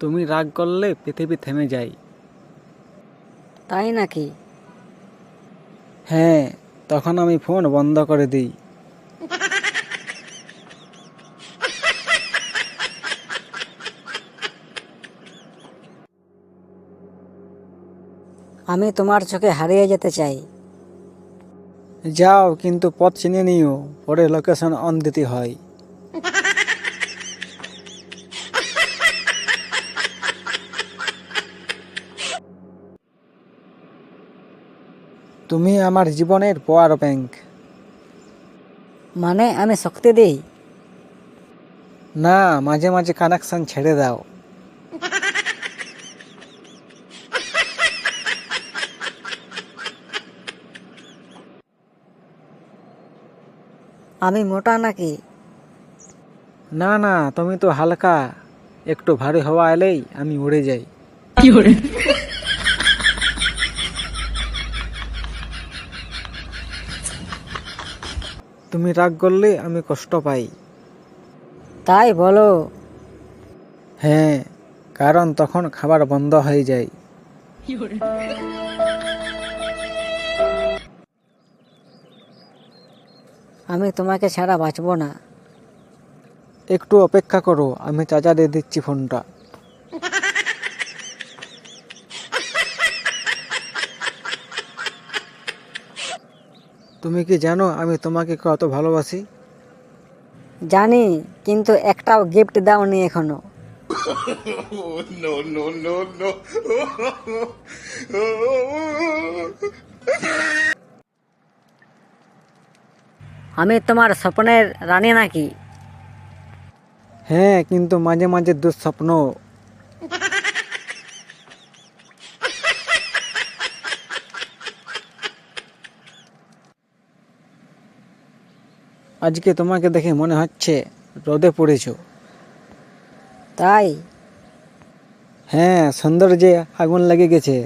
তুমি রাগ করলে পৃথিবী থেমে যায়। তাই নাকি? হ্যাঁ তখন আমি ফোন বন্ধ করে দিই। আমি তোমার চোখে হারিয়ে যেতে চাই। যাও কিন্তু পথ চিনে নিও পরে লোকেশন অন দিতে হয়। তুমি আমার জীবনের পাওয়ার ব্যাংক। মানে আমি শক্তি দেই? না মাঝে মাঝে কানেকশন ছেড়ে দাও। আমি মোটা নাকি? না না তুমি তো হালকা। একটু ভারী হওয়া এলেই আমি উড়ে যাই। তুমি রাগ করলে আমি কষ্ট পাই। তাই বলো। হ্যাঁ কারণ তখন খাবার বন্ধ হয়ে যায়। আমি তোমাকে ছাড়া বাঁচবো না। একটু অপেক্ষা করো আমি চাচা দিয়ে দিচ্ছি ফোনটা। তুমি কি জানো আমি তোমাকে কত ভালোবাসি? জানি কিন্তু একটাও গিফট দাওনি এখনও। আমি তোমার স্বপ্নের রানী নাকি? হ্যাঁ কিন্তু মাঝে মাঝে দুঃস্বপ্ন। আজকে তোমাকে দেখে মনে হচ্ছে রোদে পড়েছো। তাই? হ্যাঁ সৌন্দর্যে আগুন লেগে গেছে।